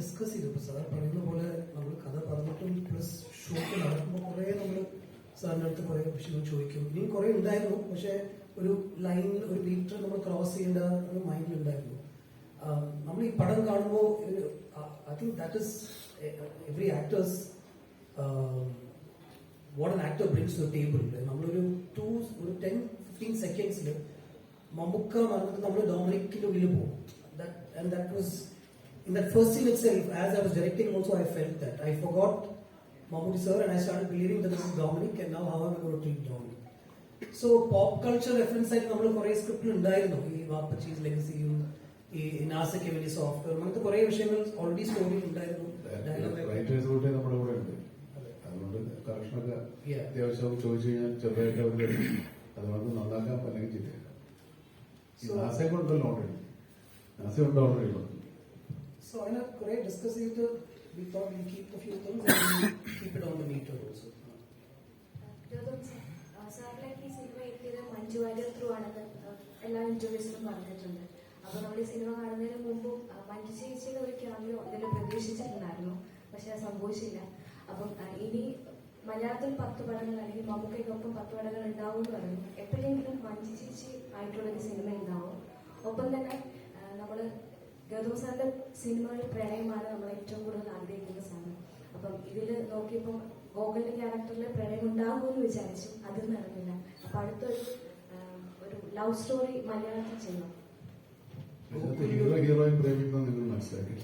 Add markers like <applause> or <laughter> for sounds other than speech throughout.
Discuss ചെയ്തു. Sir പറയുന്ന പോലെ നമ്മൾ കഥ പറഞ്ഞിട്ടും പ്ലസ് ഷൂട്ട് നടക്കുമ്പോൾ കുറെ നമ്മൾ സാറിന്റെ അടുത്ത് കുറെ വിഷയങ്ങൾ ചോദിക്കും. ഇനിയും കുറെ ഉണ്ടായിരുന്നു. പക്ഷെ ഒരു ലൈൻ ഒരു മീറ്റർ നമ്മൾ ക്രോസ് ചെയ്യേണ്ട ഒരു മൈൻഡിൽ ഉണ്ടായിരുന്നു. നമ്മൾ ഈ പടം കാണുമ്പോൾ I think that is every actors what an actor brings to table നമ്മളൊരു ടു ഒരു ടെൻ ഫിഫ്റ്റീൻ സെക്കൻഡ്സിൽ മമ്മുക്ക മറന്നിട്ട് നമ്മൾ ഡൊമിനിക്കിന്റെ ഉള്ളിൽ പോകും. And that was in that first scene itself as I was directing also I felt that I forgot Mammootty sir and I start believing that this Dominic and now how I got treat Dominic so pop culture reference ആയിട്ട് നമ്മൾ കുറെ സ്ക്രിപ്റ്റിൽ ഉണ്ടായിരുന്നു. ഈ വാപ്പച്ചീസ് ലെഗസിയും ഈ നാസയ്ക്ക് വേണ്ടി software അങ്ങനത്തെ കുറെ വിഷയങ്ങൾ ഓൾറെഡി സ്റ്റോറിയിൽ ഉണ്ടായിരുന്നു. Dialogue- റൈറ്റേഴ്സ് കൂട്ടി നമ്മുടെ കൂടെ ഉണ്ട്. അതുകൊണ്ട് കറക്ഷനൊക്കെ Yeah. അത്യാവശ്യം ചോദിച്ചു കഴിഞ്ഞാൽ ചെറുതായിട്ട് അവർ അതുകൊണ്ട് നന്നാക്കാം അല്ലെങ്കിൽ ചെയ്തേക്കാം. ഈ So- നാസയെ കൊണ്ടല്ലോ ഓൾറെഡി നാസ ഉണ്ട് ഓൾറെഡി So അങ്ങനെ കുറെ ഡിസ്കസ് ചെയ്തിട്ട് we thought we'll keep a few things and we'll keep it on the meter also. സാറിലേക്ക് ഈ സിനിമ എത്തിയത് മഞ്ജു വാര്യർ ത്രൂ ആണെന്ന് എല്ലാ ഇന്റർവ്യൂസിലും പറഞ്ഞിട്ടുണ്ട്. അപ്പൊ നമ്മൾ ഈ സിനിമ കാണുന്നതിന് മുമ്പും മഞ്ജു ചേച്ചിയുടെ ഒരു ക്യാമിയോ ഇതിൽ പ്രതീക്ഷിച്ചിട്ടുണ്ടായിരുന്നു. പക്ഷെ അത് സംഭവിച്ചില്ല. അപ്പം ഇനി മലയാളത്തിൽ പത്ത് പടങ്ങൾ അല്ലെങ്കിൽ മമ്മൂക്കയ്ക്കൊപ്പം പത്ത് പടങ്ങൾ ഉണ്ടാവും എന്ന് പറഞ്ഞു. എപ്പോഴെങ്കിലും മഞ്ജു ചേച്ചി ആയിട്ടുള്ള സിനിമ ഉണ്ടാവും. ഒപ്പം തന്നെ നമ്മൾ ഗൗതം സാറിന്റെ സിനിമകളിൽ പ്രണയമാണ് നമ്മൾ ഏറ്റവും കൂടുതൽ ആഗ്രഹിക്കുന്ന സാധനം. അപ്പം ഇതിൽ നോക്കിയപ്പോൾ ഗോകുലിന്റെ ക്യാരക്ടറിൽ പ്രണയം ഉണ്ടാകുമെന്ന് വിചാരിച്ചു അത് നടന്നില്ല അപ്പൊ അടുത്തൊരു ഒരു ലവ് സ്റ്റോറി മലയാളത്തിൽ ചെയ്യണം. ഇതിനകത്ത് ഹീറോ ഹീറോയിൻ പ്രേമിക്കുന്നത് നിങ്ങൾ മനസ്സിലാക്കി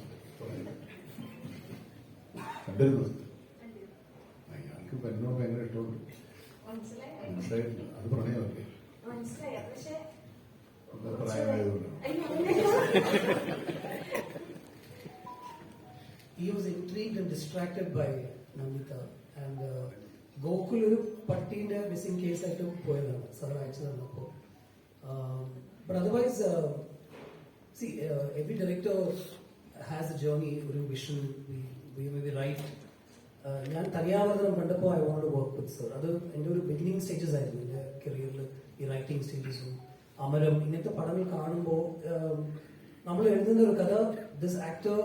കണ്ടിരുന്നു? അയാൾക്ക് പെണ്ണോട് ഭയങ്കര ഇഷ്ടമുണ്ട്. മനസ്സിലായി? മനസ്സിലായിട്ടില്ല. അത് പ്രണയമല്ലേ മനസ്സിലായി. പക്ഷെ was intrigued and distracted by Namita. And uh, Gokul ഒരു പട്ടീന്റെ മിസ്സിംഗ് കേസായിട്ട് പോയതാണ് സാർ അയച്ചു തന്നപ്പോൾ. But otherwise see every director has a journey ഒരു വിഷൻ റൈറ്റ് ഞാൻ തനിയാവർത്തനം കണ്ടപ്പോൾ I want work with sir അത് എന്റെ ഒരു ബിഗിനിങ് സ്റ്റേജസ് ആയിരുന്നു എന്റെ കരിയറിൽ ഈ റൈറ്റിംഗ് സ്റ്റേജസും അമരം ഇങ്ങനത്തെ പടങ്ങൾ കാണുമ്പോൾ നമ്മൾ എഴുതുന്ന ഒരു കഥ this actor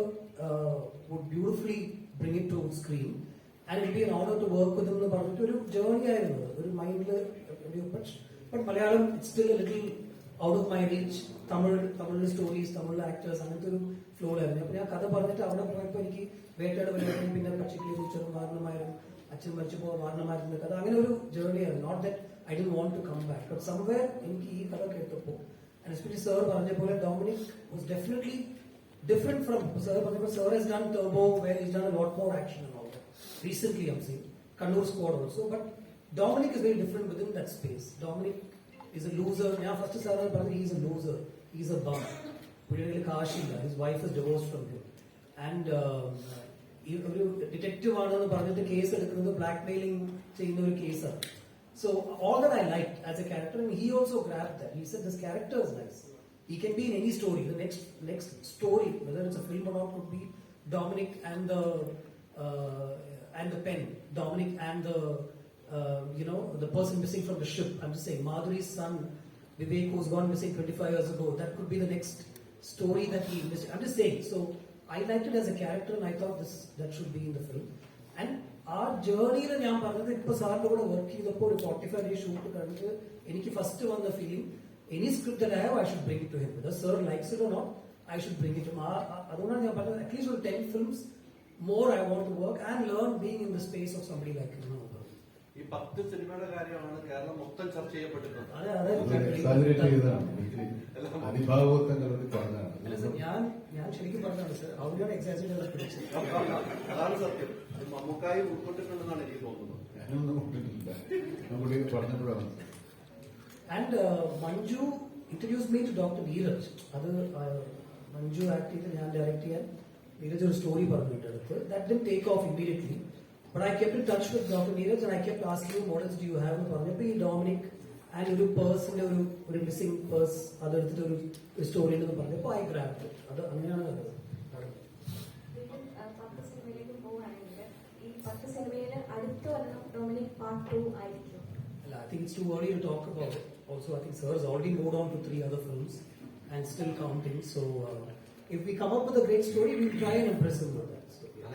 would beautifully bring it to screen and be an honor to work with him എന്ന് പറഞ്ഞിട്ട് ഒരു ജേർണി ആയിരുന്നു ഒരു മൈൻഡിൽ but Malayalam still little out of my reach Tamil തമിഴിലെ സ്റ്റോറീസ് തമിഴിലെ ആക്ടേഴ്സ് അങ്ങനത്തെ ഒരു ഫ്ലോ ആയിരുന്നു അപ്പൊ ഞാൻ കഥ പറഞ്ഞിട്ട് അവിടെ പോയപ്പോൾ എനിക്ക് വേട്ടയുടെ പരിപാടി പിന്നെ പച്ചക്കിളി ടീച്ചർ വാരണമാരും അച്ഛൻ മരിച്ചപ്പോൾ വാരണമായിരുന്നു കഥ. അങ്ങനെ ഒരു ജേർണി ആയിരുന്നു. Not that I'd want to come back but somewhere എനിക്ക് ഈ കഥ കേട്ടപ്പോൾ എസ്പെഷ്യലി സാർ പറഞ്ഞ പോലെ Dominic was definitely different from sir പറഞ്ഞപ്പോൾ sir has done Turbo where is done lot more action and all that. Recently, I'm saying Kannur squad also, but Dominic is very different within that space. Dominic is a loser. ഞാൻ first sir പറഞ്ഞു he's a loser he's a bum പുള്ളിയുടെ കാശില്ല his wife is divorce from him and ഈ ഒരു detective ആണെന്ന് പറഞ്ഞിട്ട് case എടുക്കുന്നത് black mailing ചെയ്യുന്ന ഒരു കേസാണ് so all that I like as a character and he also grab that he said this character is nice he can be in any story. The next next story, whether it's a film or not, could be Dominic and the uh, and the pen, Dominic and the uh, you know the person missing from the ship. I'm just saying, Madhuri's son Vivek, who's gone missing 25 years ago. That could be the next story that he missed. I'm just saying. So I liked it as a character, and I thought this that should be in the film. And ആ ജേർണിയിൽ ഞാൻ പറഞ്ഞത് ഇപ്പൊ സാറിന്റെ കൂടെ work ചെയ്തപ്പോൾ ഒരു forty five day shoot കഴിഞ്ഞിട്ട് എനിക്ക് ഫസ്റ്റ് വന്ന feeling Any script that I have, I should bring it to him. Whether sir likes it or not, I should bring it to him. ആ- ആ- അതുകൊണ്ടാണ് ഞാൻ പറഞ്ഞത്. അറ്റ്ലീസ്റ്റ് ഒരു ten films more I want to work and learn being in the space of somebody like ഈ പത്ത് സിനിമയുടെ കാര്യമാണ് കേരളം മൊത്തം ചർച്ച ചെയ്യപ്പെട്ടിട്ടുണ്ട് ഞാൻ ഞാൻ ശരിക്കും പറഞ്ഞാണ് സർ അവിടെയാണ് എക്സാജറേറ്റ് അതാണ് സത്യം. മമ്മൂക്കായി ഉൾപ്പെട്ടിട്ടുണ്ടെന്നാണ് എനിക്ക് തോന്നുന്നത്. ഞാനൊന്നും പറഞ്ഞപ്പോഴാണ്. And Manju introduce me to doctor Neeraj അത് മഞ്ജു ആക്ട് ചെയ്ത് ഞാൻ ഡയറക്ട് ചെയ്യാൻ നീരജ് ഒരു സ്റ്റോറി പറഞ്ഞിട്ട് അടുത്ത് that didn't take off immediately but I kept in touch with doctor Neeraj and I kept asking models do you have എന്ന് പറഞ്ഞപ്പോൾ ഈ ഡോമിനിക് ആൻഡ് ഒരു പേഴ്സിന്റെ ഒരു ഒരു മിസ്സിംഗ് പേഴ്സ് അതെടുത്തിട്ട് ഒരു സ്റ്റോറി ഉണ്ടെന്ന് പറഞ്ഞപ്പോൾ ഐ ഗ്രാഫ്റ്റ് അത് അങ്ങനെയാണ് കണ്ടത് അല്ല ഐ തിങ്ക് ഇറ്റ്സ് ടു ആയിരിക്കും. I think it's also, I think Sir has already moved on to three other films and still counting. So, uh, if we come up with a great story, we'll try and impress him with that. So, yeah.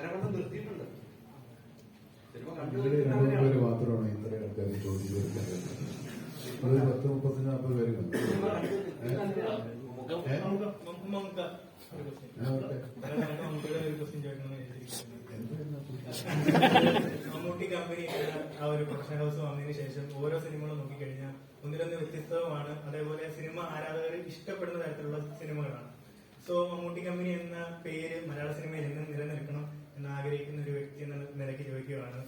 Mammootty company ആ ഒരു production house വന്നതിന് ശേഷം ഓരോ സിനിമകളും നോക്കിക്കഴിഞ്ഞാൽ ഒന്നിലൊന്ന് വ്യത്യസ്തവുമാണ്. അതേപോലെ cinema ആരാധകർ ഇഷ്ടപ്പെടുന്ന തരത്തിലുള്ള സിനിമകളാണ് സോ മമ്മൂട്ടി കമ്പനി എന്ന പേര് മലയാള സിനിമയിൽ എന്നും നിലനിൽക്കണം എന്ന് ആഗ്രഹിക്കുന്ന ഒരു വ്യക്തി എന്ന നിലയ്ക്ക് ചോദിക്കുകയാണ്.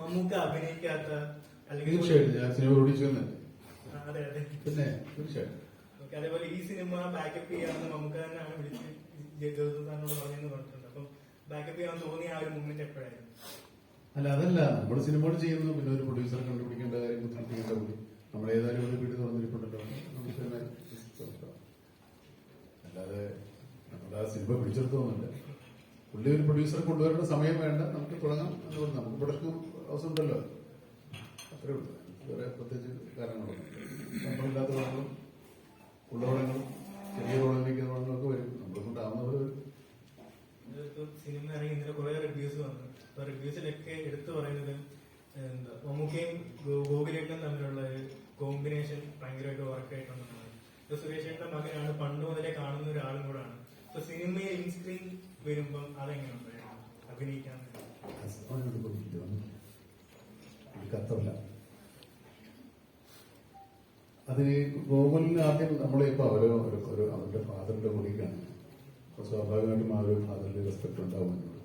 മമ്മൂക്ക അഭിനയിക്കാത്ത അല്ലെങ്കിൽ അതെ അതെ. പിന്നെ തീർച്ചയായിട്ടും. അതേപോലെ ഈ സിനിമ ബാക്കപ്പ് ചെയ്യാമെന്ന് മമ്മൂക്ക തന്നെയാണ് വിളിച്ച് ജയദേവ് സാറിനോട് പറഞ്ഞെന്ന് പറഞ്ഞിട്ടുണ്ട്. അപ്പം അല്ല അതല്ല. നമ്മൾ സിനിമകൾ ചെയ്യുന്നു. പിന്നെ ഒരു പ്രൊഡ്യൂസറെ കണ്ടുപിടിക്കേണ്ട കാര്യം ബുദ്ധിമുട്ടിക്കേണ്ട കൂടി നമ്മൾ ഒരു വീട് തുറന്നിരിപ്പുണ്ടല്ലോ. നമുക്ക് തന്നെ. അല്ലാതെ നമ്മുടെ ആ സിനിമ പിടിച്ചെടുത്തൊന്നുമില്ല പുള്ളി ഒരു പ്രൊഡ്യൂസർ കൊണ്ടുവരേണ്ട സമയം വേണ്ട. നമുക്ക് തുടങ്ങാം. അതുകൊണ്ട് നമുക്ക് പ്രൊഡക്ഷൻ അവസരം ഉണ്ടല്ലോ അത്രേ ഉള്ളൂ. വേറെ പ്രത്യേകിച്ച് കാരണങ്ങളൊന്നും നമ്മളില്ലാത്ത പടങ്ങളും ഉള്ള പടങ്ങളും ചെറിയ പടങ്ങളിലേക്ക് പടങ്ങളൊക്കെ വരും. നമ്മളെ കൊണ്ടാവുന്നവർ വരും ഇതിപ്പോ സിനിമ ഇറങ്ങി ഇന്നലെ കുറെ റിവ്യൂസ് വന്നു. അപ്പൊ റിവ്യൂസിലൊക്കെ എടുത്തു പറയുന്നത് എന്താ മമ്മൂക്കയും ഗോകുലേട്ടനും തമ്മിലുള്ള കോമ്പിനേഷൻ ഭയങ്കരമായിട്ട് വർക്ക് ആയിട്ടുണ്ടെന്നാണ്. ഇപ്പൊ സുരേഷ് മകനാണ് പണ്ട് മുതലേ കാണുന്ന ഒരാളും കൂടാണ്. അപ്പൊ സിനിമയിൽ ഇൻ സ്ക്രീൻ വരുമ്പം അതെങ്ങനെയുണ്ട് അഭിനയിക്കാൻ കത്തല്ല അത് ഈ ഗോകുലിന് ആദ്യം നമ്മളിപ്പോ അവരോ ഒരു അവരുടെ ഫാദറിന്റെ കൂടിക്കാണ് സ്വാഭാവികമായിട്ടും ആ ഒരു ഫാദറിന്റെ റെസ്പെക്ട് ഉണ്ടാവും എന്നോട്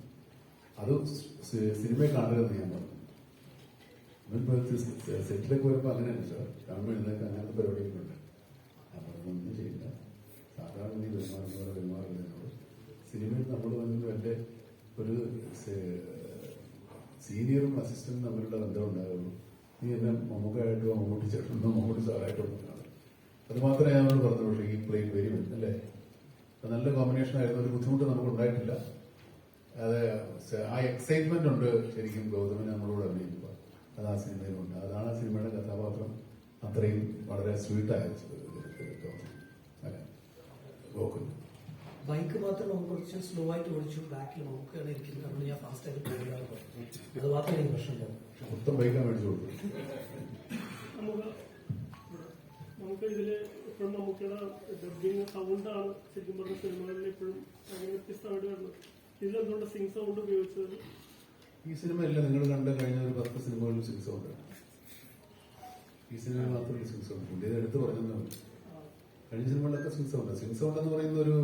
അത് സി- സിനിമയെ കാണരുതെന്ന് ഞാൻ പറഞ്ഞു. സെറ്റിലേക്ക് വരുമ്പോൾ അങ്ങനെയല്ല സാർ. കാണുമ്പോൾ എഴുന്നേക്ക് അങ്ങനത്തെ പരിപാടികളുണ്ട് അപ്പൊ അതൊന്നും ചെയ്യില്ല. സാധാരണ നീ പെരുമാറുന്ന പോലെ പെരുമാറില്ല എന്നോട് സിനിമയിൽ നമ്മൾ തമ്മിൽ എന്റെ ഒരു സീനിയറും അസിസ്റ്റന്റും തമ്മിലുള്ള ബന്ധം ഉണ്ടാകുള്ളൂ നീ എന്നെ മമ്മൂക്കായിട്ടോ മമ്മൂട്ടി ചേട്ടനോ മമ്മൂട്ടി സാറായിട്ടോ അത് മാത്രമേ ഞാനോട് പറഞ്ഞു ഈ പ്ലെയിൻ വെരി അല്ലേ? നല്ല കോമ്പിനേഷൻ ആയിരുന്നു. ഒരു ബുദ്ധിമുട്ട് നമുക്ക് ഉണ്ടായിട്ടില്ല അത് ആ എക്സൈറ്റ്മെന്റ് ഉണ്ട് ശരിക്കും ഗൗതമനെ നമ്മളോട് അഭിനയിക്കുക അത് ആ സിനിമയിലുണ്ട്. അതാണ് ആ സിനിമയുടെ കഥാപാത്രം. അത്രയും വളരെ സ്വീറ്റായ ബൈക്ക് മാത്രം നമുക്ക് കുറച്ച് സ്ലോ ആയിട്ട് ഓടിച്ചു ബാക്കിൽ നോക്കുകയാണ് ഇരിക്കുന്നത്. നമ്മൾ ഞാൻ ഫാസ്റ്റ് ആയിട്ട് അത് മാത്രമേ എനിക്ക് പ്രശ്നം മൊത്തം ബൈക്കാണ് മേടിച്ചു നമുക്ക് നമുക്ക് ഇതിൽ ഇപ്പോഴും നമുക്കിടെ ഡബിങ് സൗണ്ടാണ് ശരിക്കും പറഞ്ഞ സിനിമകളിൽ ഇപ്പോഴും അങ്ങനെ വ്യത്യസ്തമായിട്ട് വരുന്നത്. ഇതിലെന്തുകൊണ്ട് സിംഗ് സൗണ്ട് ഉപയോഗിച്ചത്? ഈ സിനിമയല്ല നിങ്ങൾ കണ്ട കഴിഞ്ഞ ഒരു പത്ത് സിനിമകളിൽ സിക്സ് സൗണ്ട് ഈ സിനിമ മാത്രമല്ല സിക്സ് സൗണ്ട് പുതിയത് എടുത്ത് പറഞ്ഞതാണ് കഴിഞ്ഞ സിനിമകളിലൊക്കെ സിക്സ് സൗണ്ട് സിക്സ് സൗണ്ട് എന്ന് പറയുന്ന ഒരു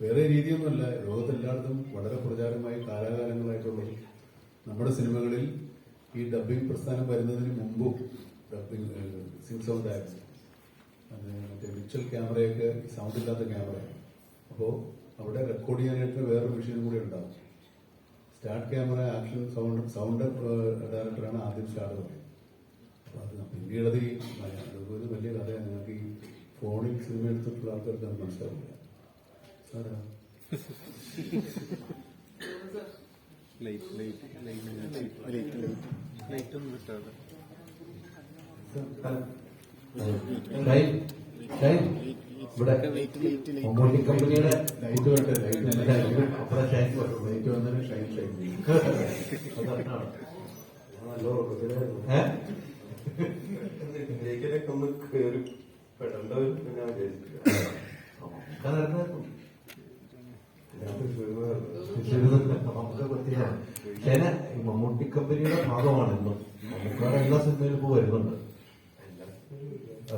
വേറെ രീതിയൊന്നുമല്ല. ലോകത്തെല്ലായിടത്തും വളരെ പ്രചാരമായി കാലാകാലങ്ങളായിട്ടുള്ളത് നമ്മുടെ സിനിമകളിൽ ഈ ഡബിംഗ് പ്രസ്ഥാനം വരുന്നതിന് മുമ്പും ഡബിംഗ് സിംഗ് സൗണ്ട് ആയിരുന്നു. മറ്റേ വിച്വൽ ക്യാമറയൊക്കെ സൗണ്ട് ഇല്ലാത്ത ക്യാമറയാണ് അപ്പോൾ അവിടെ റെക്കോർഡ് ചെയ്യാനായിട്ട് വേറൊരു മെഷീനും കൂടി ഉണ്ടാവും. Start camera action sound sound ഡയറക്ടറാണ് ആദ്യം സ്റ്റാർട്ട് പറയുന്നത് അപ്പോൾ അത് പിന്നീടത് ഈ അതൊരു വലിയ കഥയാണ് നിങ്ങൾക്ക് ഈ ഫോണിൽ സിനിമ എടുത്തിട്ടുള്ള ആൾക്കാർക്ക് അത് മനസ്സിലാവില്ല. സാറാ? ഒന്നും ഷൈൻ, മമ്മൂട്ടി കമ്പനിയുടെ ഭാഗമാണ് ഇന്നും എല്ലാ സിനിമയിലും ഇപ്പൊ വരുന്നുണ്ട് ആ. <laughs>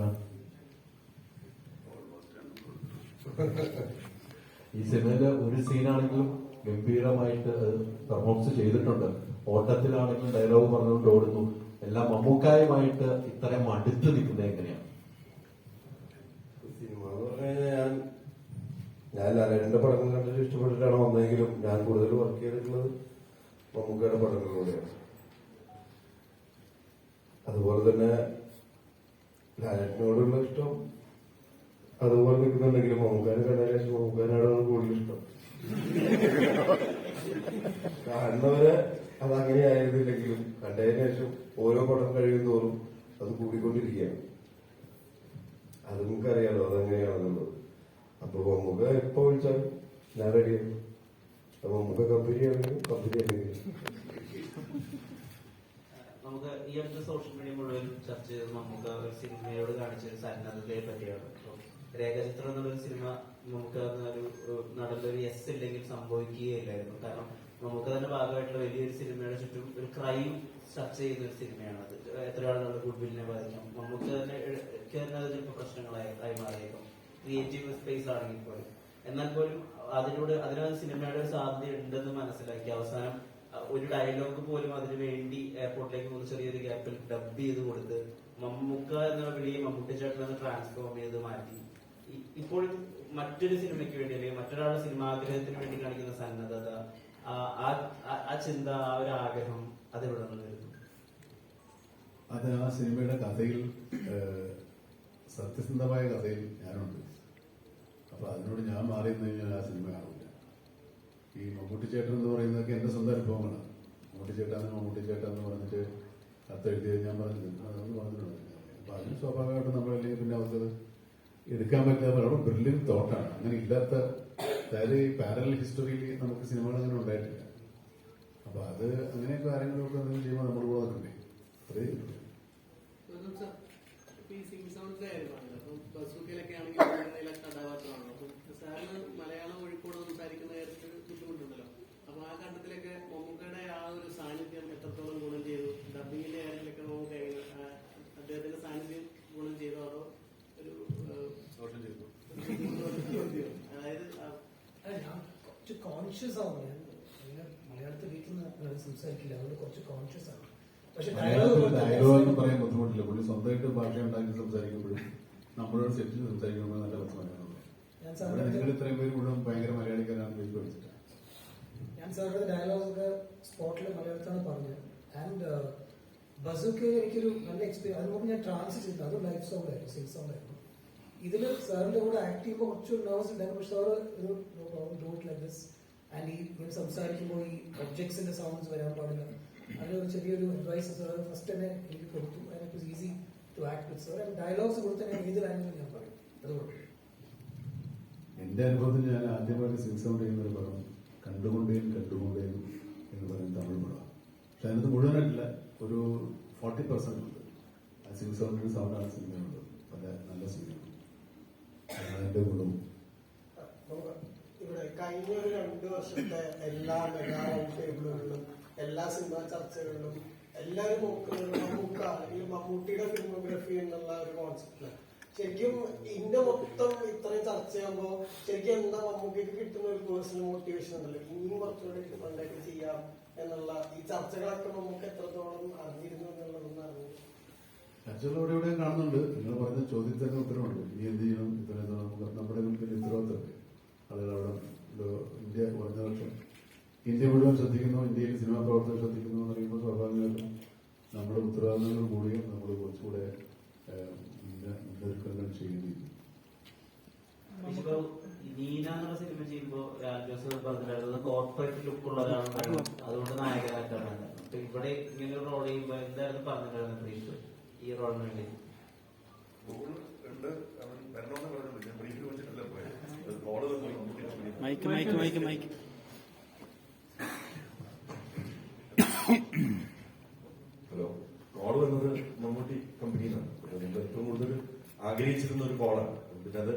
ഈ സിനിമയിലെ ഒരു സീനാണെങ്കിലും ഗംഭീരമായിട്ട് പെർഫോമൻസ് ചെയ്തിട്ടുണ്ട്. ഓട്ടത്തിലാണെങ്കിലും ഡയലോഗ് പറഞ്ഞുകൊണ്ട് ഓടുന്നു. എല്ലാം മമ്മൂക്കായുമായിട്ട് ഇത്രയും അടുത്ത് നിൽക്കുന്നത് എങ്ങനെയാണ് സിനിമ ഞാൻ ഞാൻ ലാലേട്ടന്റെ പടങ്ങൾ കണ്ടിട്ട് ഇഷ്ടപ്പെട്ടിട്ടാണ് വന്നതെങ്കിലും ഞാൻ കൂടുതൽ വർക്ക് ചെയ്തിട്ടുള്ളത് മമ്മൂക്കയുടെ പടങ്ങളിലൂടെയാണ്. അതുപോലെ തന്നെ ലാലേട്ടനോടുള്ള ഇഷ്ടം അതുപോലെ നിൽക്കുന്നുണ്ടെങ്കിലും മമ്മൂക്കാരെ ശേഷം മമ്മൂക്കാനാണ് കൂടുതൽ ഇഷ്ടം. കാണുന്നവരെ അതങ്ങനെയായിരുന്നില്ലെങ്കിലും കണ്ടതിന് ശേഷം ഓരോ പടം കഴിയും തോറും അത് കൂടിക്കൊണ്ടിരിക്കുകയാണ്. അത് നമുക്കറിയാലോ അതെങ്ങനെയാണെന്നുള്ളത്. അപ്പൊ മമ്മൂക്ക എപ്പോ വിളിച്ചാലും ഞാൻ റെഡിയാണ് അപ്പൊ കമ്പനിയാണെങ്കിലും കമ്പനി ആണെങ്കിലും കമ്പനി ആണെങ്കിലും നമുക്ക് ഈ അടുത്ത സോഷ്യൽ മീഡിയ മുഴുവൻ ചർച്ച ചെയ്ത് നമുക്ക് സിനിമയോട് കാണിച്ച ഒരു സന്നദ്ധതയെ പറ്റിയാണ്. രേഖചിത്രം എന്നുള്ളൊരു സിനിമ നമുക്ക് ഒരു നടന്നൊരു യെസ് ഇല്ലെങ്കിൽ സംഭവിക്കുകയില്ലായിരുന്നു. കാരണം നമുക്ക് തന്നെ ഭാഗമായിട്ടുള്ള വലിയൊരു സിനിമയുടെ ചുറ്റും ഒരു ക്രൈം ചർച്ച ചെയ്യുന്ന ഒരു സിനിമയാണ്. അത് എത്ര ആളുകളുടെ ഗുഡ്വില്ലിനെ ബാധിക്കാം. നമുക്ക് തന്നെ തന്നെ അത് പ്രശ്നങ്ങളായി മാറിയേക്കാം. ക്രിയേറ്റീവ് സ്പേസ് ആണെങ്കിൽ പോലും. എന്നാൽ പോലും അതിലൂടെ അതിനകത്ത് സിനിമയുടെ ഒരു സാധ്യത ഉണ്ടെന്ന് മനസ്സിലാക്കി അവസാനം ഒരു ഡയലോഗ് പോലും അതിനു വേണ്ടി എയർപോർട്ടിലേക്ക് പോകുന്ന ചെറിയൊരു ഗ്യാപ്പിൽ ഡബ് ചെയ്ത് കൊടുത്ത് മമ്മൂക്ക എന്ന വിളിയെ മമ്മൂട്ടി എന്ന് ട്രാൻസ്ഫോം ചെയ്ത് മാറ്റി. ഇപ്പോൾ മറ്റൊരു സിനിമയ്ക്ക് വേണ്ടി അല്ലെങ്കിൽ മറ്റൊരാളുടെ സിനിമാഗ്രഹത്തിന് വേണ്ടി കാണിക്കുന്ന സന്നദ്ധത ആ- ചിന്ത ആ ഒരു ആഗ്രഹം അതിലൂടെ നിന്ന് വരുന്നു. അത് ആ സിനിമയുടെ കഥയിൽ സത്യസന്ധമായ കഥയിൽ ഞാനുണ്ട്. അപ്പൊ അതിനോട് ഞാൻ മാറി കഴിഞ്ഞാൽ ആ സിനിമ കാണില്ല ഈ മമ്മൂട്ടി ചേട്ടൻ എന്ന് പറയുന്നതൊക്കെ എന്റെ സ്വന്തം അനുഭവമാണ് മമ്മൂട്ടി ചേട്ടാന്ന് മമ്മൂട്ടി ചേട്ടൻ എന്ന് പറഞ്ഞിട്ട് കത്തെഴുതി ഞാൻ പറഞ്ഞിട്ടുണ്ട് അതൊന്നും പറഞ്ഞിട്ടുണ്ട്? അപ്പൊ അതിന് സ്വാഭാവികമായിട്ടും നമ്മളല്ലെങ്കിൽ പിന്നെ അവർക്ക് എടുക്കാൻ പറ്റാത്ത വളരെ ബ്രില്യൻ തോട്ടാണ് അങ്ങനെ ഇല്ലാത്ത അതായത് ഈ പാരൽ ഹിസ്റ്ററിയിൽ നമുക്ക് സിനിമകൾ അങ്ങനെ ഉണ്ടായിട്ടില്ല. അപ്പൊ അത് അങ്ങനെയൊക്കെ ആരെങ്കിലുമൊക്കെ എന്തെങ്കിലും ചെയ്യുമ്പോൾ നമ്മൾ കൂടെ നിൽക്കണ്ടേ? മലയാളം സംസാരിക്കുന്ന കാര്യത്തിൽ ബുദ്ധിമുട്ടുണ്ടല്ലോ. അപ്പൊ ആ ഘട്ടത്തിലൊക്കെ മമ്മൂക്കയുടെ ആ ഒരു സാന്നിധ്യം എത്രത്തോളം ഗുണം ചെയ്തു? ഡബിങ്ങിന്റെ കാര്യത്തിലൊക്കെ മമ്മൂക്ക അദ്ദേഹത്തിന്റെ സാന്നിധ്യം ഗുണം ചെയ്തോ അതോ ഒരു അതായത് ഞാൻ കുറച്ച് കോൺഷ്യസ് ആവും ഞാൻ അങ്ങനെ മലയാളത്തിൽ വീട്ടിൽ നിന്ന് സംസാരിക്കില്ല. അതുകൊണ്ട് കുറച്ച് കോൺഷ്യസ് ആണ്. പക്ഷെ ഡയലോഗ് എന്ന് പറയാൻ ബുദ്ധിമുട്ടില്ല. പുള്ളി സ്വന്തമായിട്ട് ഭാഷ ഉണ്ടാക്കി സംസാരിക്കുമ്പോഴും നമ്മളോട് സെറ്റിൽ സംസാരിക്കുമ്പോൾ നല്ല രസമായിരുന്നു ഞാൻ സാറിന്റെ ഡയലോഗ് ഒക്കെ സ്പോട്ടിൽ മലയാളത്തിലാണ് പറഞ്ഞത്. ആൻഡ് ബസൊക്കെ എനിക്കൊരു നല്ല എക്സ്പീരിയൻസ് അതിന് മുമ്പ് ഞാൻ ട്രാൻസ് ചെയ്തു അത് ലൈഫ് സോങ് ആയിരുന്നു സിംഗ് സോങ് ആയിരുന്നു. ഇതിൽ സാറിന്റെ കൂടെ ആക്ട് ചെയ്യുമ്പോൾ കുറച്ച് നെർവസ് ഉണ്ടായിരുന്നു. പക്ഷെ സാറ് ഒരു do it like this and ഈ ഇങ്ങനെ സംസാരിക്കുമ്പോൾ ഈ ഒബ്ജക്ട്സിന്റെ സൗണ്ട്സ് വരാൻ പാടില്ല. അതിനൊരു ചെറിയൊരു അഡ്വൈസ് സാർ ഫസ്റ്റ് തന്നെ എനിക്ക് കൊടുത്തു. And easy to act with sir and dialogues കൊടുത്ത് ഞാൻ ഏത് ലാംഗ്വേജ് ഞാൻ പറയും. അതുകൊണ്ട് എന്റെ അനുഭവത്തിൽ ഞാൻ ആദ്യമായിട്ട് സിംഗ് സൗണ്ട് ചെയ്യുന്ന ഒരു പടം കണ്ടുകൊണ്ടേയും കണ്ടുകൊണ്ടേയും എന്ന് പറയുന്ന തമിഴ് പടമാണ് പക്ഷെ അതിനകത്ത് മുഴുവനായിട്ടില്ല ഒരു ഫോർട്ടി പെർസെന്റ് ഉണ്ട്. ആ സിംഗ് സൗണ്ടിന്റെ സൗണ്ടാണ് സിനിമയുള്ളത് പല നല്ല സിനിമകൾ അതാണ് എന്റെ ഗുണവും ഇവിടെ കഴിഞ്ഞ ഒരു രണ്ട് വർഷത്തെ എല്ലാ മെഗാ ടേബിളുകളിലും എല്ലാ സിനിമാ ചർച്ചകളിലും എല്ലാവരും നോക്കുന്നത് മമ്മൂക്ക അല്ലെങ്കിൽ മമ്മൂട്ടിയുടെ ഫിലിമോഗ്രഫി എന്നുള്ള ഒരു കോൺസെപ്റ്റിലാണ് ശരിക്കും ഇതിന്റെ മൊത്തം ഇത്രയും ചർച്ച ചെയ്യുമ്പോൾ ശരിക്കും എന്താ മമ്മൂട്ടിക്ക് കിട്ടുന്ന ഒരു പേഴ്സണൽ മോട്ടിവേഷൻ ഉണ്ടല്ലോ? ഇനിയും കുറച്ചുകൂടെ ഡിഫറെന്റ് ചെയ്യാം എന്നുള്ള ഈ ചർച്ചകളൊക്കെ നമുക്ക് എത്രത്തോളം അറിഞ്ഞിരുന്നു എന്നുള്ളതൊന്നും അറിഞ്ഞു. ചർച്ചകൾ ഇവിടെ കാണുന്നുണ്ട്. നിങ്ങൾ പറഞ്ഞ ചോദ്യത്തിന് ഉത്തരവുണ്ട് ഇനി എന്ത് ചെയ്യണം? ഇത്ര എന്താണ് നമുക്ക് നമ്മുടെ മുമ്പിൽ ഉത്തരവാദിത്തമുണ്ട് അതായത് അവിടെ ഇന്ത്യ കുറഞ്ഞ വർഷം. ഇന്ത്യ മുഴുവൻ ശ്രദ്ധിക്കുന്നു. ഇന്ത്യയിൽ സിനിമാ പ്രവർത്തകർ ശ്രദ്ധിക്കുന്നു എന്ന് പറയുമ്പോൾ സ്വാഭാവികമായിട്ടും നമ്മുടെ ഉത്തരവാദിത്തങ്ങൾ കൂടിയും നമ്മൾ കുറച്ചുകൂടെ ഏഹ്, മുന്ന- നീന എന്നുള്ള സിനിമ ചെയ്യുമ്പോ രാജോസ് പറഞ്ഞിട്ടുള്ളത് കോർപ്പറേറ്റ് ലുക്ക് ഉള്ള ഒരാളാണ് അതുകൊണ്ട് നായകനായിട്ടാണ് അപ്പൊ ഇവിടെ ഇങ്ങനെ ഒരു റോൾ ചെയ്യുമ്പോ എന്തായിരുന്നു പറഞ്ഞിട്ടുണ്ടായിരുന്നത് ബ്രീഫ് ഈ റോളിന് വേണ്ടി. Mic mic mic mic. Hello. Call വന്നത് മമ്മൂട്ടി കമ്പനിയിലാണ് ഏറ്റവും കൂടുതൽ ആഗ്രഹിച്ചിരുന്ന ഒരു കോളാണ്. പിന്നെ അത്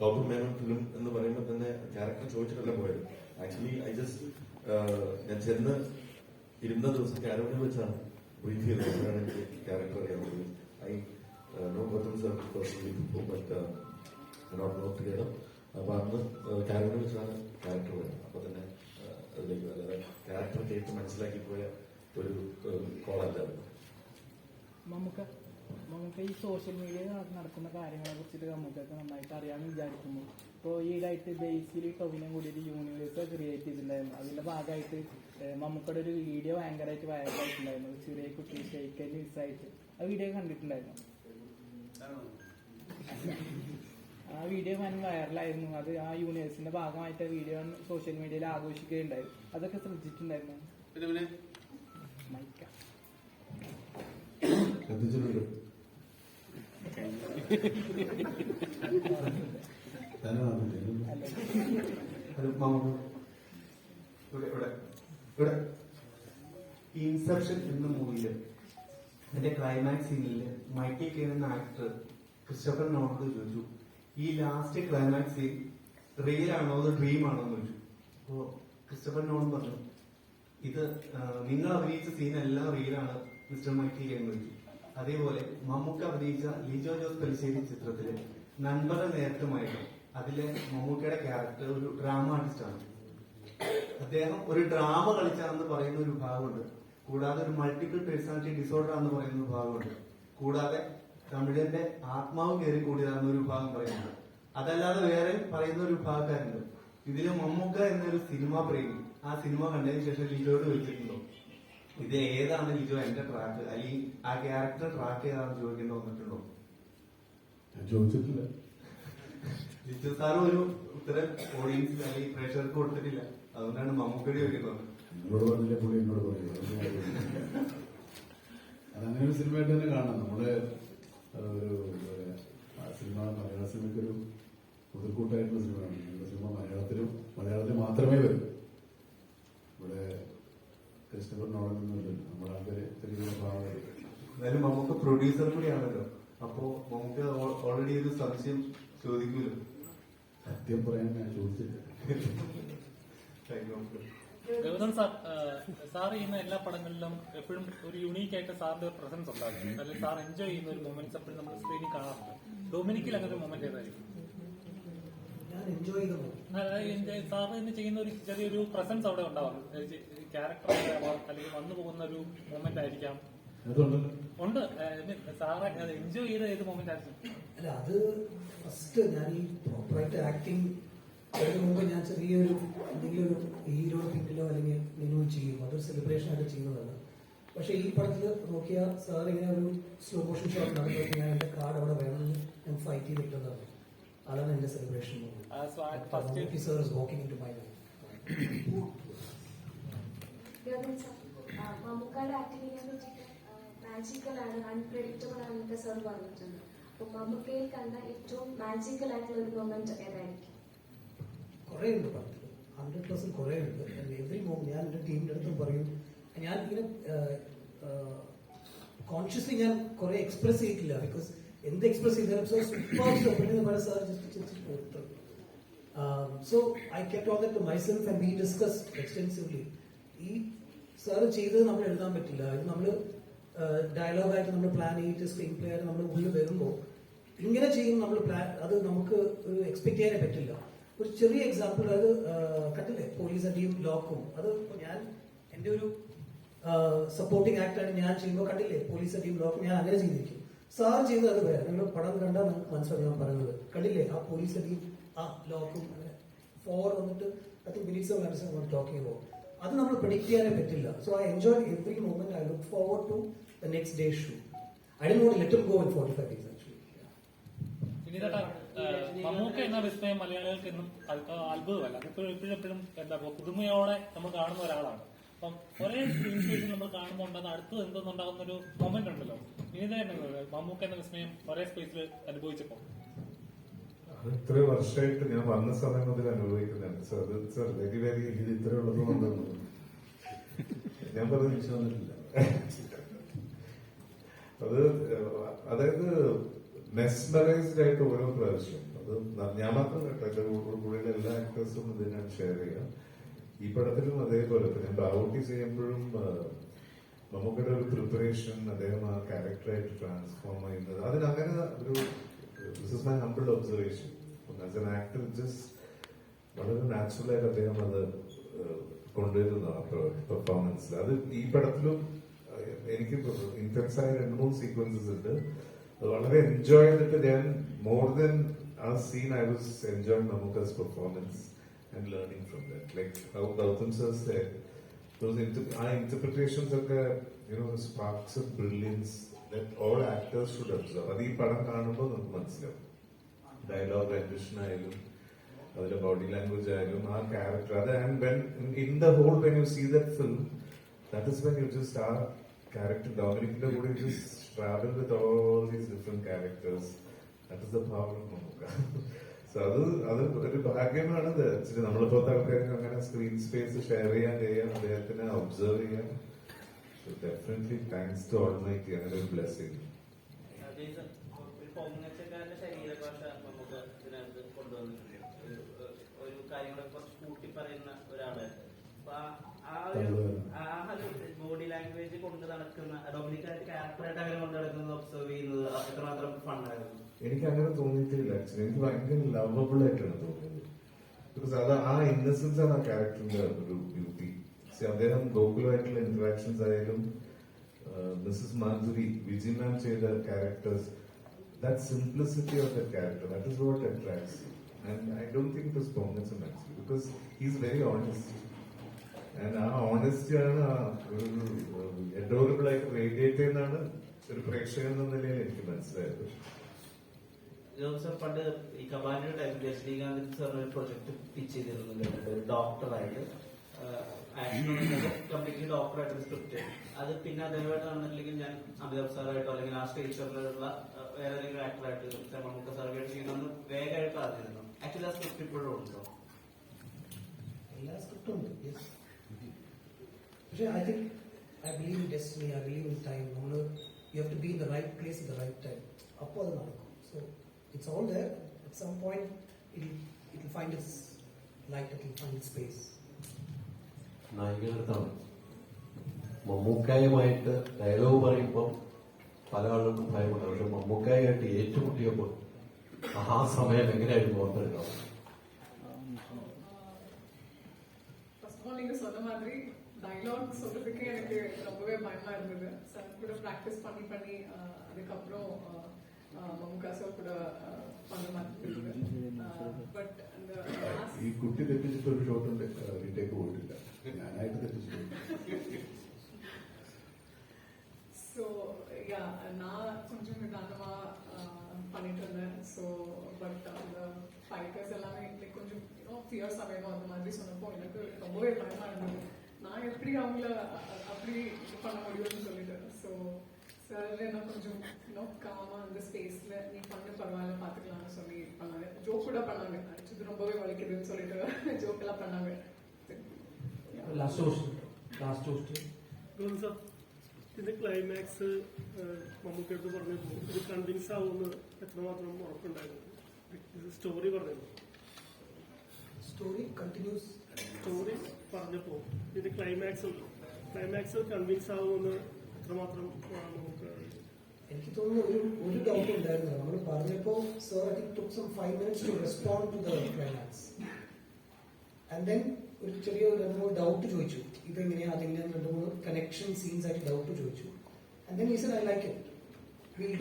ഗൗതം മേനോൻ ഫിലിം എന്ന് പറയുമ്പോൾ തന്നെ ക്യാരക്ടർ ചോദിച്ചിട്ടല്ല പോയത്. ആക്ച്വലി ഐ ജസ്റ്റ് ഞാൻ ചെന്ന് ഇരുന്ന ദിവസം ക്യാരക്ടർ വെച്ചാണ് ബ്രീഫ് ചെയ്തത്. അപ്പോഴാണ് എനിക്ക് character I know Gautham sir personally അപ്പൊ അന്ന് ക്യാരക്ടർ വെച്ചാണ് ക്യാരക്ടർ അപ്പൊ തന്നെ അതിലേക്ക് അല്ലാതെ ക്യാരക്ടർ കേട്ട് മനസ്സിലാക്കി പോയ ഒരു കോളല്ലായിരുന്നു. നമുക്ക് നമുക്ക് ഈ സോഷ്യൽ മീഡിയയിൽ നടക്കുന്ന കാര്യങ്ങളെ കുറിച്ചിട്ട് നമുക്കൊക്കെ നന്നായിട്ട് അറിയാമെന്ന് വിചാരിക്കുന്നു. ഇപ്പോൾ ഈയിടെയായിട്ട് ബേസിൽ ടൊവിനും കൂടി ഒരു യൂണിവേഴ്സ് ക്രിയേറ്റ് ചെയ്തിട്ടുണ്ടായിരുന്നു. അതിന്റെ ഭാഗമായിട്ട് മമ്മൂക്കയുടെ ഒരു വീഡിയോ ഭയങ്കരമായിട്ട് വൈറലായിട്ടുണ്ടായിരുന്നു ചെറിയ കുട്ടി ഷെയ്ക്കൽ മിസ്സായിട്ട് ആ വീഡിയോ കണ്ടിട്ടുണ്ടായിരുന്നു? ആ വീഡിയോ ഞാൻ വൈറലായിരുന്നു അത് ആ യൂണിവേഴ്സിന്റെ ഭാഗമായിട്ട് വീഡിയോ സോഷ്യൽ മീഡിയയിൽ ആഘോഷിക്കുകയുണ്ടായി. അതൊക്കെ ശ്രദ്ധിച്ചിട്ടുണ്ടായിരുന്നു? മൈക്ക. ശ്രദ്ധിച്ചിട്ടുണ്ട് ഞാനാ വന്നിട്ട് അത് മമ്മൂ ഇവിടെ ഇവിടെ ഇവിടെ ഇൻസെപ്ഷൻ എന്ന മൂവിയിൽ അതിന്റെ ക്ലൈമാക്സ് സീനിൽ മൈക്കിൾ കെയർ എന്ന ആക്ടർ ക്രിസ്റ്റഫർ നോളോട് ചോദിച്ചു ഈ ലാസ്റ്റ് ക്ലൈമാക്സ് സീൻ റിയൽ ആണോ അത് ഡ്രീം ആണോ എന്ന് ചോദിച്ചു. അപ്പോ ക്രിസ്റ്റഫർ നോൺ പറഞ്ഞു ഇത് നിങ്ങൾ അഭിനയിച്ച സീൻ എല്ലാം ആണ് മിസ്റ്റർ മൈക്കി കെയർ എന്ന് ചോദിച്ചു. അതേപോലെ മമ്മൂക്ക അഭിനയിച്ച ലിജോ ജോസ് പെലിശ്ശേരി ചിത്രത്തിൽ നൻപറ നേരത്തുമായിരുന്നു. അതിലെ മമ്മൂക്കയുടെ ക്യാരക്ടർ ഒരു ഡ്രാമ ആർട്ടിസ്റ്റ് ആണ്. അദ്ദേഹം ഒരു ഡ്രാമ കളിച്ചാണെന്ന് പറയുന്ന ഒരു ഭാഗമുണ്ട്. കൂടാതെ ഒരു മൾട്ടിപ്പിൾ പേഴ്സണാലിറ്റി ഡിസോർഡർ ആണെന്ന് പറയുന്ന ഒരു ഭാഗമുണ്ട്. കൂടാതെ തമിഴന്റെ ആത്മാവ് കയറി കൂടിയതാണെന്ന് ഒരു ഭാഗം പറയുന്നുണ്ട്. അതല്ലാതെ വേറെ പറയുന്ന ഒരു ഭാഗക്കാരുണ്ട്. ഇതിലെ മമ്മൂക്ക എന്നൊരു സിനിമ പ്രേമി ആ സിനിമ കണ്ടതിന് ശേഷം ലിജോയോട് ചോദിച്ചിട്ടുണ്ടോ? ഇത് ഏതാണ് ലിജോ എന്റെ ട്രാക്ക് അല്ലെങ്കിൽ ആ ക്യാരക്ടർ ട്രാക്ക് ഏതാണെന്ന് ചോദിക്കേണ്ടി വന്നിട്ടുണ്ടോ? ഞാൻ ചോദിച്ചിട്ടില്ല. ലിജോ സാർ ഒരു ഉത്തരം ഓഡിയൻസ് അല്ലെങ്കിൽ പ്രേക്ഷകർക്ക് കൊടുത്തിട്ടില്ല. അതുകൊണ്ടാണ് മമ്മൂക്കടി ചോദിക്കുന്നത് നിങ്ങളോട് പറഞ്ഞില്ല പുള്ളി എന്നോട് പറയുന്നത് അതങ്ങനെ ഒരു സിനിമയായിട്ട് തന്നെ കാണണം. നമ്മുടെ ഒരു സിനിമ മലയാള സിനിമയ്ക്ക് ഒരു പുതുക്കൂട്ടായിട്ടുള്ള സിനിമയാണ് സിനിമ മലയാളത്തിലും മലയാളത്തിൽ മാത്രമേ വരൂ. ഇവിടെ ക്രിസ്റ്റഫർ എന്നുണ്ട് നമ്മുടെ ആൾക്കാര് ചെറിയ ഭാവം എന്നാലും നമുക്ക് പ്രൊഡ്യൂസർ കൂടിയാണല്ലോ. അപ്പോ നമുക്ക് ഓൾറെഡി ഒരു സംശയം ചോദിക്കൂലോ? സത്യം പറയാൻ ഞാൻ ചോദിച്ചില്ല. ഗൗതം സാർ സാർ ചെയ്യുന്ന എല്ലാ പടങ്ങളിലും എപ്പോഴും ഒരു യുണീക്ക് ആയിട്ട് സാറിന്റെ പ്രസൻസ് ഉണ്ടാകും. അല്ലെങ്കിൽ സാർ എൻജോയ് ചെയ്യുന്ന ഒരു മൊമെന്റ്സ് എപ്പോഴും നമ്മൾ സ്ക്രീനിൽ കാണാറുണ്ട്. ഡൊമിനിക്കിൽ അങ്ങനെ ഒരു മൊമെന്റ് ഏതായിരിക്കും? എൻജോയ്. സാർ തന്നെ ചെയ്യുന്ന ഒരു ചെറിയൊരു പ്രസൻസ് അവിടെ ഉണ്ടാവും ക്യാരക്ടർ അല്ലെങ്കിൽ വന്നു പോകുന്ന ഒരു മൊമെന്റ് ആയിരിക്കാം ഉണ്ട്. സാറ് എൻജോയ് ചെയ്ത ഏത് മൊമെന്റ് ആയിരിക്കും? അല്ല അത് ഫസ്റ്റ് ഞാൻ ഈ പ്രോപ്പറായിട്ട് ആക്ടിങ് അതിന് മുമ്പ് ഞാൻ ചെറിയൊരു എന്തെങ്കിലും ഒരു ഹീറോ പിന്നിലോ അല്ലെങ്കിൽ മിനിമം ചെയ്യും. അതൊരു സെലിബ്രേഷൻ ആയിട്ട് ചെയ്യുന്നതാണ് പക്ഷെ ഈ പടത്തിൽ നോക്കിയാൽ സാർ ഇങ്ങനെ ഒരു സ്ലോ മോഷൻ ഷോട്ട് നടന്നിട്ട് ഞാൻ എന്റെ കാർഡ് അവിടെ വേണമെന്ന് ഞാൻ ഫൈറ്റ് ചെയ്തിട്ടുണ്ടെന്ന് അതാണ് എന്റെ celebration first sir is walking to my Gautham മമ്മൂക്കയുടെ ആക്ടിങ്ങിനെ പറ്റിയിട്ട് മാജിക്കൽ ആണ് അൺപ്രഡിക്റ്റബിൾ ആണെന്നൊക്കെ സാർ പറഞ്ഞിട്ടുണ്ട്. അപ്പൊ മമ്മൂക്കയിൽ കണ്ട ഏറ്റവും മാജിക്കൽ ആയിട്ടുള്ള ഒരു മൊമെന്റ് ഏതായിരിക്കും? കുറേ ഉണ്ട് പടത്തിൽ ഹൺഡ്രഡ് പെർസെന്റ് കുറേ ഉണ്ട് എവറി മോം ഞാൻ എന്റെ ടീമിന്റെ അടുത്തും പറയും ഞാൻ ഇങ്ങനെ കോൺഷ്യസ്ലി ഞാൻ കുറെ എക്സ്പ്രസ് ചെയ്തിട്ടില്ല. ബിക്കോസ് എന്ത് എക്സ്പ്രസ് ചെയ്താലും sir super sir just so I kept on that myself and we discuss extensively ഈ സാർ ചെയ്തത് നമ്മൾ എഴുതാൻ പറ്റില്ല. ഇത് നമ്മൾ ഡയലോഗായിട്ട് നമ്മൾ പ്ലാൻ ചെയ്തിട്ട് സ്ക്രീൻ പ്ലേ ആയിട്ട് നമ്മൾ ഉള്ളിൽ വരുമ്പോൾ ഇങ്ങനെ ചെയ്യും നമ്മൾ പ്ലാൻ അത് നമുക്ക് ഒരു എക്സ്പെക്ട് ചെയ്യാനേ പറ്റില്ല. ഒരു ചെറിയ എക്സാമ്പിൾ അത് കണ്ടില്ലേ? പോലീസ് അടിയും ലോക്കും അത് ഞാൻ എന്റെ ഒരു സപ്പോർട്ടിങ് ആക്ടാണ് ഞാൻ ചെയ്യുമ്പോൾ കണ്ടില്ലേ? പോലീസ് അടിയും ലോക്കും ഞാൻ അങ്ങനെ ചെയ്തിരിക്കും. സാർ ചെയ്തത് അത് വേറെ. നിങ്ങൾ പടം കണ്ടാൽ നിങ്ങൾക്ക് മനസ്സിലാവും ഞാൻ പറയുന്നത്. കണ്ടില്ലേ? ആ പോലീസ് അടിയും ആ ലോക്കും അങ്ങനെ. ഫോർ വന്നിട്ട് I think minutes of talking about അത് നമ്മൾ പ്രിഡിക്ട് ചെയ്യാനേ പറ്റില്ല. So I enjoy every moment I look forward to the next day shoot I did not let go in forty five days actually Mammukka എന്ന വിസ്മയം മലയാളികൾക്ക് എന്നും അത് അത്ഭുതമല്ല എപ്പോഴും എന്താ പുതുമയോടെ നമ്മൾ കാണുന്ന ഒരാളാണ്. അപ്പം സ്ക്രീൻ സ്പേസിൽ നമ്മൾ കാണുമ്പോൾ ഉണ്ടാകുന്ന അടുത്ത് എന്തെന്നുണ്ടാകുന്ന ഒരു മൊമെന്റ് ഉണ്ടല്ലോ. ഇനി തന്നെ മമ്മൂക്ക എന്ന വിസ്മയം ഒരേ സ്പേസിൽ അനുഭവിച്ചപ്പോൾ. ഇത്ര വർഷമായിട്ട് ഞാൻ വന്ന സമയം മുതൽ അനുഭവിക്കുന്നുണ്ട്. സർ സർ വെരി വെരി ഇത് ഇത്ര ഉള്ളത് ഉള്ളതുകൊണ്ട് ഞാൻ പറഞ്ഞു വന്നിട്ടില്ല. അത് അതായത് മെസ്മറൈസ്ഡ് ആയിട്ട് ഓരോ പ്രാവശ്യം. അത് ഞാൻ മാത്രം കേട്ടോ എന്റെ കൂടെ- കൂടെയുള്ള എല്ലാ ആക്ടേഴ്സും ഇതിനാണ് ഷെയർ ചെയ്യാം. ഈ പടത്തിലും അതേപോലെ ഞാൻ ബാവൂട്ടി ചെയ്യുമ്പോഴും നമുക്കൊരു ഒരു പ്രിപ്പറേഷൻ അദ്ദേഹം ആ ക്യാരക്ടറായിട്ട് ട്രാൻസ്ഫോം ചെയ്യുന്നത്. അതിനങ്ങനെ ഒരു this is my humble observation as an actor just വളരെ നാച്ചുറൽ ആയിട്ട് അദ്ദേഹം അത് കൊണ്ടുവരുന്നതാണ് പെർഫോമൻസിൽ അത് ഈ പടത്തിലും എനിക്ക് ഇന്റൻസ് ആയ രണ്ട് മൂന്ന് സീക്വൻസസ് ഉണ്ട്. അത് വളരെ എൻജോയ് ചെയ്തിട്ട് ഞാൻ മോർ ദൻ ആ scene I was enjoy നമുക്കസ് performance and learning from that like how Gautham sir inter- ആ ഇന്റർപ്രിറ്റേഷൻസ് ഒക്കെ you know sparks brilliance that actors should observe അത് ഈ പടം കാണുമ്പോൾ നമുക്ക് മനസ്സിലാവും. ഡയലോഗ് അഡ്മിഷൻ ആയാലും അതിലെ ബോഡി ലാംഗ്വേജ് ആയാലും ആ ക്യാരക്ടർ അത് in the whole when you see that that ആ ക്യാരക്ടർ ഡോമിനിക്കിന്റെ കൂടെ travel with all these different characters that the power നമുക്ക്. സോ അത് അത് ഒരു ഭാഗ്യമാണ് നമ്മളിപ്പോഴത്തെ ആൾക്കാർക്ക് അങ്ങനെ സ്ക്രീൻ സ്പേസ് ഷെയർ ചെയ്യാൻ കഴിയാം അദ്ദേഹത്തിനെ ഒബ്സർവ് ചെയ്യാം definitely definitely thanks to Almighty, another blessing. ശരീരഭാഷ നമുക്ക് ഇതിനകത്ത് കൊണ്ടുവന്നിട്ടുണ്ട്. ഒരു കാര്യങ്ങളെ കുറച്ച് കൂട്ടി പറയുന്ന ഒരാളായിട്ട് അപ്പൊ ആ- ആ ഒരു ആ ഒരു ബോഡി ലാംഗ്വേജ് കൊണ്ട് നടക്കുന്ന ഡൊമിനിക്കായിട്ട് ക്യാരക്ടറായിട്ട് അങ്ങനെ കൊണ്ട് നടക്കുന്നത് ഒബ്സർവ് ചെയ്യുന്നത് എത്രമാത്രം ഫണ്ടായിരുന്നു എനിക്ക് അങ്ങനെ തോന്നിയിട്ടില്ല ആക്ച്വലി എനിക്ക് ഭയങ്കര ലവബിൾ ആയിട്ടാണ് തോന്നിയത്. ബിക്കോസ് അത് ആ ഇന്നസെൻസ് ആണ് ആ ക്യാരക്ടറിന്റെ ഒരു ബ്യൂട്ടി അദ്ദേഹം ഗോകുലമായിട്ടുള്ള ഇന്ററാക്ഷൻസ് ആയാലും മിസ്സസ് മാധുരി വിജി മാം ചെയ്ത characters that simplicity of the character that is what attracts and I don't think it is പോങ്ങൻസ് actually because he's very honest and ആ ഓണസ്റ്റിയാണ് ഒരു എഡോറബിൾ ആയിട്ട് റേഡിയേറ്റ് ചെയ്യുന്നതാണ് ഒരു പ്രേക്ഷകൻ എന്ന നിലയിൽ എനിക്ക് മനസ്സിലായത്. ജോസഫ് പണ്ട് ഈ കമാൻഡർ ടൈമിൽ രജനീകാന്ത് സാറിന് ഒരു പ്രൊജക്ട് പിച്ച് ചെയ്തിരുന്നു ഒരു ഡോക്ടറായിട്ട് കംപ്ലീറ്റ്ലി ഡോക്ടറായിട്ട് സ്ക്രിപ്റ്റ് അത് പിന്നെ അദ്ദേഹമായിട്ട് നടന്നിട്ടില്ലെങ്കിൽ ഞാൻ അമിതാഭ് സാറായിട്ടോ അല്ലെങ്കിൽ ആ സ്റ്റേജ് ഷോറിലുള്ള വേറെ ഏതെങ്കിലും ആക്ടറായിട്ട് മമ്മൂക്ക സാറുമായിട്ട് ചെയ്യണമെന്ന് വേഗമായിട്ട് അറിഞ്ഞിരുന്നു. ആക്ച്വലി ആ സ്ക്രിപ്റ്റ് ഇപ്പോഴും ഉണ്ടോ? എല്ലാ സ്ക്രിപ്റ്റും ഉണ്ട് യെസ് പക്ഷേ I think I believe in destiny I believe in time നമ്മൾ you have to be in the right place in the right time അപ്പോൾ അത് നടക്കും. So it's all there at some point it it find it's light it find it space നായികടുത്താണ് മമ്മൂക്കായുമായിട്ട് dialogue പറയുമ്പോൾ പല ആളുകൾക്കും ഭയമുണ്ട് പക്ഷെ മമ്മൂക്കായിട്ട് ഏറ്റുമുട്ടിയപ്പോൾ ആ സമയം എങ്ങനെയായിരുന്നു ഓർത്തെടുക്കാം ஃபர்ஸ்ட் ஆஃப் ஆல் நீங்க சொன்ன மாதிரி டைலாக் சொல்றதுக்கு எனக்கு ரொம்பவே பயமா இருந்தது சார் கூட ப்ராக்டிஸ் பண்ணி பண்ணி ஆஹ், அதுக்கப்புறம் ஆஹ், ஆஹ், மம்முக்கா சார் கூட ஆஹ், பண்ண மாதிரி இருந்தது பட் அந்த last- ഈ കുട്ടി തെറ്റിച്ചിട്ട് ഒരു ഷോട്ട് ഉണ്ട് റീടേക്ക് പോയിട്ടില്ല ഞാനായിട്ട് തെറ്റിച്ചിട്ടുണ്ട് ஸோ யா நான் கொஞ்சம் நிதானமா ஆஹ், பண்ணிட்டு இருந்தேன் ஸோ பட் அந்த ஃபைட்டர்ஸ் எல்லாமே like கொஞ்சம் ஃபியர்ஸாக வேணும் அந்த மாதிரி சொன்னப்போ எனக்கு ரொம்பவே பயமா இருந்தது நான் எப்படி அவங்கள அ- அப்படி இது பண்ண முடியும்னு சொல்லிட்டு ஸோ சார் என்ன கொஞ்சம் இன்னும் காமா அந்த ஸ்பேஸ்ல நீ பண்ணு பரவாயில்ல பாத்துக்கலாம்னு சொல்லி பண்ணாங்க ஜோக் கூட பண்ணாங்க அடிச்சது ரொம்பவே வலிக்குதுன்னு சொல்லிட்டு <laughs> ஜோக் எல்லாம் பண்ணாங்க ലാസ്റ്റ് ക്വസ്റ്റ്യൻ ലാസ്റ്റ് ക്വസ്റ്റ്യൻ ഇതിന്റെ ക്ലൈമാക്സ് മമ്മൂക്കടുത്ത് പറഞ്ഞിരുന്നു ഇത് കൺവിൻസ് ആവുമെന്ന് എത്രമാത്രം ഉറപ്പുണ്ടായിരുന്നു? സ്റ്റോറി പറഞ്ഞിരുന്നു. സ്റ്റോറി കണ്ടിന്യൂസ് സ്റ്റോറി പറഞ്ഞപ്പോ ഇതിന്റെ ക്ലൈമാക്സ് ക്ലൈമാക്സ് കൺവിൻസ് ആവുമെന്ന് എത്രമാത്രം നമുക്ക് എനിക്ക് തോന്നുന്നു ഒരു ഒരു ഡൗട്ട് ഉണ്ടായിരുന്നു. നമ്മൾ പറഞ്ഞപ്പോ sir I think took some five minutes to respond to the climax and then ഒരു ചെറിയ രണ്ട് മൂന്ന് ഡൗട്ട് ചോദിച്ചു. ഇതെങ്ങനെയാ? അതെങ്ങനെയാ? രണ്ട് മൂന്ന് കണക്ഷൻ സീൻസ് ആയിട്ട് ഡൗട്ട് ചോദിച്ചു. And like will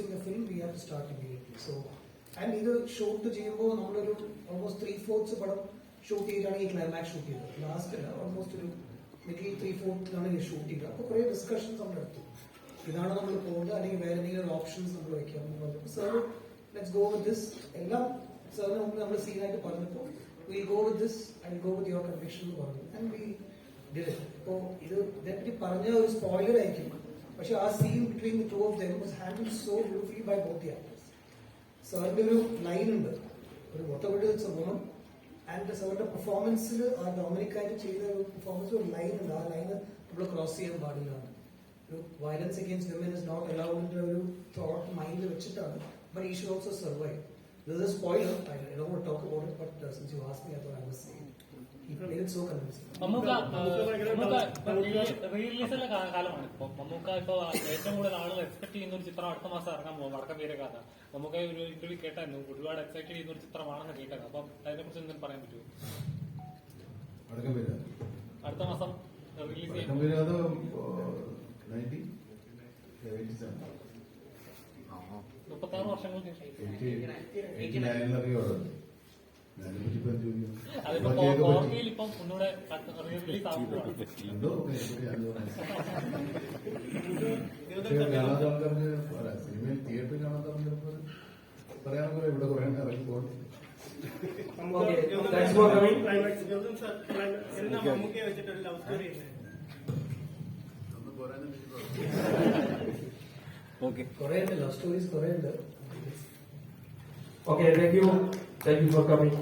it the film we have so ചെയ്യുമ്പോൾ നമ്മളൊരു ഓൾമോസ്റ്റ് ത്രീ ഫോർത്ത് പടം ഷൂട്ട് ചെയ്തിട്ടാണ് ഈ ക്ലൈമാക്സ് ഷൂട്ട് ചെയ്തത്. ലാസ്റ്റ് ഓൾമോസ്റ്റ് ഒരു മിഡിൽ ത്രീ ഫോർത്തിലാണ് ഷൂട്ട് ചെയ്തത്. അപ്പോൾ കുറേ ഡിസ്കഷൻസ് നമ്മൾ എടുത്തു ഇതാണ് നമ്മൾ പോകുന്നത് അല്ലെങ്കിൽ വേറെ എന്തെങ്കിലും ഓപ്ഷൻസ് നമ്മൾ പറഞ്ഞു sir let's go with this എല്ലാം സാറിന് മുമ്പ് നമ്മൾ സീനായിട്ട് പറഞ്ഞപ്പോൾ will go with this and go with your conviction എന്ന് പറഞ്ഞു. ആൻഡ് വി ഡിഡ് ഇറ്റ് അപ്പോൾ ഇത് ഇതേപ്പറ്റി പറഞ്ഞ ഒരു സ്പോയിലർ ആയിരിക്കും. പക്ഷെ ആ scene between the two of them was handle so beautifully by both the actors സാറിന്റെ ഒരു ലൈൻ ഉണ്ട്. ഒരു ഇറ്റ്സ് എ വുമൺ ആൻഡ് സാറിന്റെ പെർഫോമൻസിൽ ആ ഡൊമിനിക്കായിട്ട് ചെയ്ത ഒരു പെർഫോമൻസ് ഒരു ലൈൻ ഉണ്ട്. ആ ലൈൻ നമ്മൾ ക്രോസ് ചെയ്യാൻ പാടില്ല. ഒരു violence against women is not അലൗഡിന്റെ ഒരു തോട്ട് മൈൻഡിൽ വെച്ചിട്ടാണ്. ബട്ട് ഈ should also survive This is a spoiler. I I don't want to talk about it, but uh, since you asked me, I thought I must say it. He played it so convincing. Mammukka റിലീസിലെ കാലമാണ്. ഇപ്പൊ മമ്മൂക്ക ഇപ്പൊ ഏറ്റവും കൂടുതൽ ആളുകൾ expect ചെയ്യുന്ന ഒരു ചിത്രം അടുത്ത മാസം ഇറങ്ങാൻ പോകും വടക്കം വീരഗാഥ. മമ്മൂക്ക ഒരു ഇന്റർവ്യൂ കേട്ടായിരുന്നു ഒരുപാട് എക്സൈറ്റ് ചെയ്യുന്ന ഒരു ചിത്രമാണെന്ന് കേട്ടത് അപ്പൊ അതിനെ കുറിച്ച് എന്തെങ്കിലും പറയാൻ പറ്റുമോ? അടുത്ത മാസം റിലീസ് ചെയ്യും വർഷങ്ങൾക്ക് അതിപ്പോ. ഫോർമയിൽ ഇപ്പം ഒന്നുകൂടെ റിലീസ് കാണാത്ത സിനിമയിൽ തിയേറ്ററിൽ കാണാത്ത ആൾക്കാർക്ക് പറയാൻ പോലെ ഇവിടെ കുറെ ഇറങ്ങി പോകും ഓക്കെ കുറെ ഉണ്ട് ലവ് സ്റ്റോറീസ് കുറെ ഉണ്ട്. Okay thank you thank you for coming